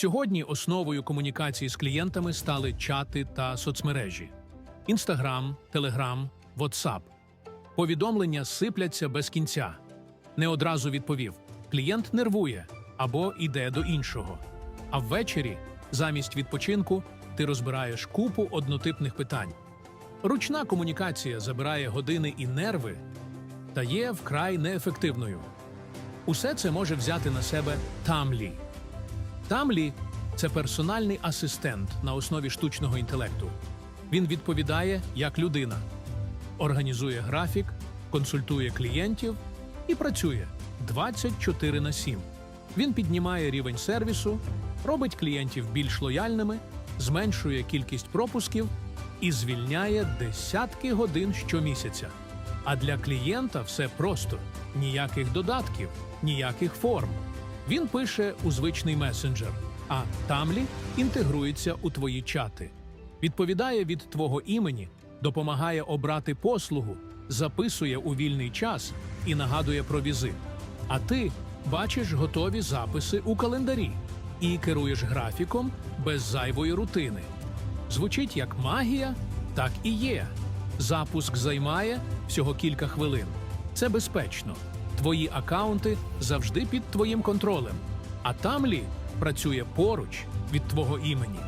Сьогодні основою комунікації з клієнтами стали чати та соцмережі: Інстаграм, Телеграм, WhatsApp. Повідомлення сипляться без кінця. Не одразу відповів: клієнт нервує або йде до іншого. А ввечері, замість відпочинку, ти розбираєш купу однотипних питань. Ручна комунікація забирає години і нерви та є вкрай неефективною. Усе це може взяти на себе Тамлі. Тамлі це персональний асистент на основі штучного інтелекту. Він відповідає як людина, організує графік, консультує клієнтів і працює 24 на 7. Він піднімає рівень сервісу, робить клієнтів більш лояльними, зменшує кількість пропусків і звільняє десятки годин щомісяця. А для клієнта все просто: ніяких додатків, ніяких форм. Він пише у звичний месенджер, а Тамлі інтегрується у твої чати, відповідає від твого імені, допомагає обрати послугу, записує у вільний час і нагадує про візит. А ти бачиш готові записи у календарі і керуєш графіком без зайвої рутини. Звучить як магія, так і є. Запуск займає всього кілька хвилин. Це безпечно. Твої акаунти завжди під твоїм контролем. А Тамлі працює поруч від твого імені.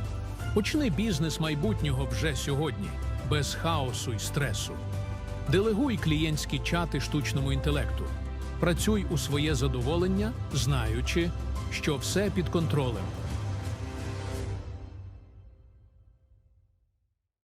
Почни бізнес майбутнього вже сьогодні, без хаосу і стресу. Делегуй клієнтські чати штучному інтелекту. Працюй у своє задоволення, знаючи, що все під контролем.